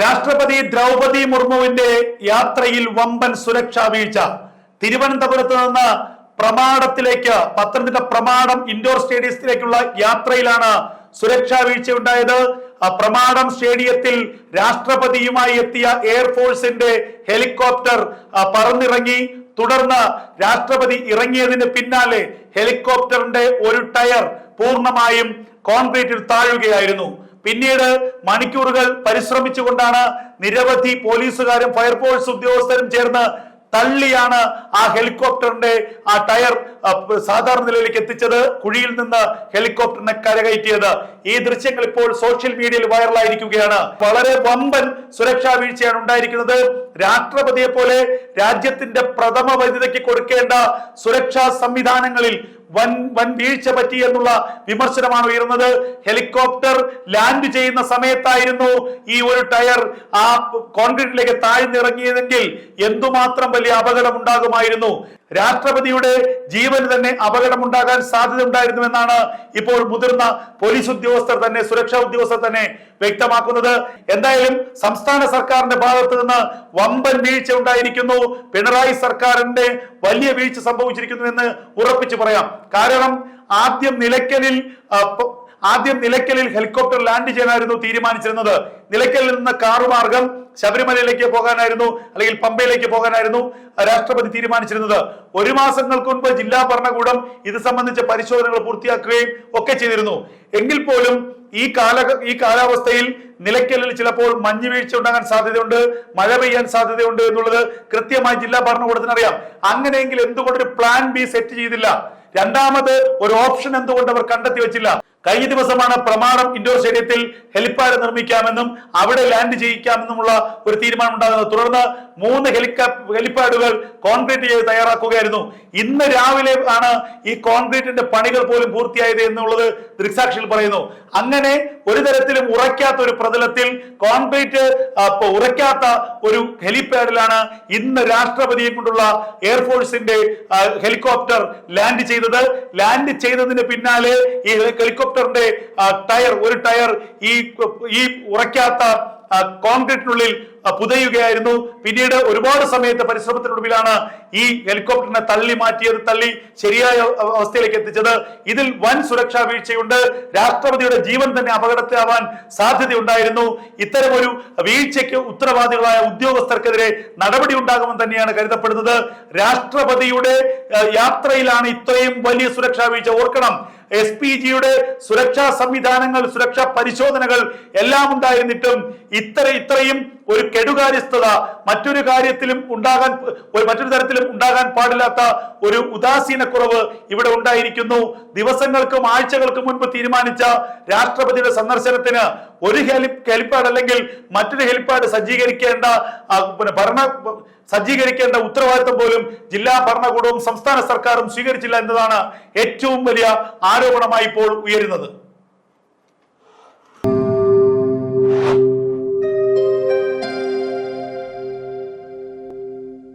രാഷ്ട്രപതി ദ്രൗപതി മുർമുവിന്റെ യാത്രയിൽ വമ്പൻ സുരക്ഷാ വീഴ്ച. തിരുവനന്തപുരത്ത് നിന്ന് പ്രമാണത്തിലേക്ക് പത്തനംതിട്ട പ്രമാണം ഇൻഡോർ സ്റ്റേഡിയത്തിലേക്കുള്ള യാത്രയിലാണ് സുരക്ഷാ വീഴ്ച ഉണ്ടായത് ആ പ്രമാടം സ്റ്റേഡിയത്തിൽ രാഷ്ട്രപതിയുമായി എത്തിയ എയർഫോഴ്സിന്റെ ഹെലികോപ്റ്റർ പറന്നിറങ്ങി. തുടർന്ന് രാഷ്ട്രപതി ഇറങ്ങിയതിന് പിന്നാലെ ഹെലികോപ്റ്ററിന്റെ ഒരു ടയർ പൂർണമായും കോൺക്രീറ്റിൽ താഴുകയായിരുന്നു. പിന്നീട് മണിക്കൂറുകൾ പരിശ്രമിച്ചുകൊണ്ടാണ് നിരവധി പോലീസുകാരും ഫയർഫോഴ്സ് ഉദ്യോഗസ്ഥരും ചേർന്ന് തള്ളിയാണ് ആ ഹെലികോപ്റ്ററിന്റെ ആ ടയർ സാധാരണ നിലയിലേക്ക് എത്തിച്ചത് കുഴിയിൽ നിന്ന് ഹെലികോപ്റ്ററിനെ കരകയറ്റിയത്. ഈ ദൃശ്യങ്ങൾ ഇപ്പോൾ സോഷ്യൽ മീഡിയയിൽ വൈറലായിരിക്കുകയാണ്. വളരെ വമ്പൻ സുരക്ഷാ വീഴ്ചയാണ് ഉണ്ടായിരിക്കുന്നത്. രാഷ്ട്രപതിയെ പോലെ രാജ്യത്തിന്റെ പ്രഥമ വൈദ്യുതയ്ക്ക് കൊടുക്കേണ്ട സുരക്ഷാ സംവിധാനങ്ങളിൽ വൻ വൻ വീഴ്ച പറ്റി എന്നുള്ള വിമർശനമാണ് ഉയർന്നത് ഹെലികോപ്റ്റർ ലാൻഡ് ചെയ്യുന്ന സമയത്തായിരുന്നു ഈ ഒരു ടയർ ആ കോൺക്രീറ്റിലേക്ക് താഴ്ന്നിറങ്ങിയതെങ്കിൽ എന്തുമാത്രം വലിയ അപകടം ഉണ്ടാകുമായിരുന്നു രാഷ്ട്രപതിയുടെ ജീവന് തന്നെ അപകടമുണ്ടാകാൻ സാധ്യത ഉണ്ടായിരുന്നു എന്നാണ് ഇപ്പോൾ മുതിർന്ന പോലീസ് ഉദ്യോഗസ്ഥർ തന്നെ സുരക്ഷാ ഉദ്യോഗസ്ഥർ തന്നെ വ്യക്തമാക്കുന്നത്. എന്തായാലും സംസ്ഥാന സർക്കാരിന്റെ ഭാഗത്ത് നിന്ന് വമ്പൻ വീഴ്ച ഉണ്ടായിരിക്കുന്നു. പിണറായി സർക്കാരിന്റെ വലിയ വീഴ്ച സംഭവിച്ചിരിക്കുന്നു എന്ന് ഉറപ്പിച്ചു പറയാം. കാരണം ആദ്യം നിലയ്ക്കലിൽ ആദ്യം നിലയ്ക്കലിൽ ഹെലികോപ്റ്റർ ലാൻഡ് ചെയ്യാനായിരുന്നു തീരുമാനിച്ചിരുന്നത്. നിലയ്ക്കലിൽ നിന്ന് കാറുമാർഗം ശബരിമലയിലേക്ക് പോകാനായിരുന്നു അല്ലെങ്കിൽ പമ്പയിലേക്ക് പോകാനായിരുന്നു രാഷ്ട്രപതി തീരുമാനിച്ചിരുന്നത്. ഒരു മാസങ്ങൾക്ക് മുൻപ് ജില്ലാ ഭരണകൂടം ഇത് സംബന്ധിച്ച പരിശോധനകൾ പൂർത്തിയാക്കുകയും ഒക്കെ ചെയ്തിരുന്നു. എങ്കിൽ പോലും ഈ കാല ഈ കാലാവസ്ഥയിൽ നിലയ്ക്കലിൽ ചിലപ്പോൾ മഞ്ഞ് വീഴ്ച ഉണ്ടാകാൻ സാധ്യതയുണ്ട് മഴ പെയ്യാൻ സാധ്യതയുണ്ട് എന്നുള്ളത് കൃത്യമായി ജില്ലാ ഭരണകൂടത്തിന് അറിയാം അങ്ങനെയെങ്കിൽ എന്തുകൊണ്ട് ഒരു പ്ലാൻ ബി സെറ്റ് ചെയ്തില്ല? രണ്ടാമത് ഒരു ഓപ്ഷൻ എന്തുകൊണ്ട് അവർ കണ്ടെത്തി വെച്ചില്ല? കഴിഞ്ഞ ദിവസമാണ് പ്രമാണം ഇൻഡോർ സ്റ്റേഡിയത്തിൽ ഹെലിപ്പാഡ് നിർമ്മിക്കാമെന്നും അവിടെ ലാൻഡ് ചെയ്യിക്കാമെന്നുമുള്ള ഒരു തീരുമാനം ഉണ്ടാകുന്നത് തുടർന്ന് മൂന്ന് ഹെലികോപ്റ്റർ ഹെലിപ്പാഡുകൾ കോൺക്രീറ്റ് ചെയ്ത് തയ്യാറാക്കുകയായിരുന്നു. ഇന്ന് രാവിലെ ആണ് ഈ കോൺക്രീറ്റിന്റെ പണികൾ പോലും പൂർത്തിയായത് എന്നുള്ളത് ദൃക്സാക്ഷികൾ പറയുന്നു. അങ്ങനെ ഒരു തരത്തിലും ഉറയ്ക്കാത്ത ഒരു പ്രതലത്തിൽ കോൺക്രീറ്റ് ഉറയ്ക്കാത്ത ഒരു ഹെലിപാഡിലാണ് ഇന്ന് രാഷ്ട്രപതിയെ കൊണ്ടുള്ള എയർഫോഴ്സിന്റെ ഹെലികോപ്റ്റർ ലാൻഡ് ചെയ്തത്. ലാൻഡ് ചെയ്തതിന് പിന്നാലെ ഈ ഹെലികോപ്റ്ററിന്റെ ടയർ ഒരു ടയർ ഈ ഈ ഉറയ്ക്കാത്ത കോൺക്രീറ്റിനുള്ളിൽ പുതയുകയായിരുന്നു. പിന്നീട് ഒരുപാട് സമയത്തെ പരിശ്രമത്തിനൊടുവിലാണ് ഈ ഹെലികോപ്റ്ററിനെ തള്ളി മാറ്റിയത് തള്ളി ശരിയായ അവസ്ഥയിലേക്ക് എത്തിച്ചത്. ഇതിൽ വൻ സുരക്ഷാ വീഴ്ചയുണ്ട്. രാഷ്ട്രപതിയുടെ ജീവൻ തന്നെ അപകടത്തിലാവാൻ സാധ്യതയുണ്ടായിരുന്നു. ഇത്തരമൊരു വീഴ്ചയ്ക്ക് ഉത്തരവാദികളായ ഉദ്യോഗസ്ഥർക്കെതിരെ നടപടി ഉണ്ടാകുമെന്ന് തന്നെയാണ് കരുതപ്പെടുന്നത്. രാഷ്ട്രപതിയുടെ യാത്രയിലാണ് ഇത്രയും വലിയ സുരക്ഷാ വീഴ്ച ഓർക്കണം. എസ് പി ജിയുടെ സുരക്ഷാ സംവിധാനങ്ങൾ സുരക്ഷാ പരിശോധനകൾ എല്ലാം ഉണ്ടായിരുന്നിട്ടും ഇത്ര ഇത്രയും ഒരു കെടുകാര്യസ്ഥത മറ്റൊരു കാര്യത്തിലും ഉണ്ടാകാൻ മറ്റൊരു തരത്തിലും ഉണ്ടാകാൻ പാടില്ലാത്ത ഒരു ഉദാസീനക്കുറവ് ഇവിടെ ഉണ്ടായിരിക്കുന്നു. ദിവസങ്ങൾക്കും ആഴ്ചകൾക്കും മുൻപ് തീരുമാനിച്ച രാഷ്ട്രപതിയുടെ സന്ദർശനത്തിന് ഒരു ഹെലി ഹെലിപ്പാഡ് അല്ലെങ്കിൽ മറ്റൊരു ഹെലിപ്പാഡ് സജ്ജീകരിക്കേണ്ട പിന്നെ ഭരണ സജ്ജീകരിക്കേണ്ട ഉത്തരവാദിത്തം പോലും ജില്ലാ ഭരണകൂടവും സംസ്ഥാന സർക്കാരും സ്വീകരിച്ചില്ല എന്നതാണ് ഏറ്റവും വലിയ ആരോപണമായി ഇപ്പോൾ ഉയരുന്നത്.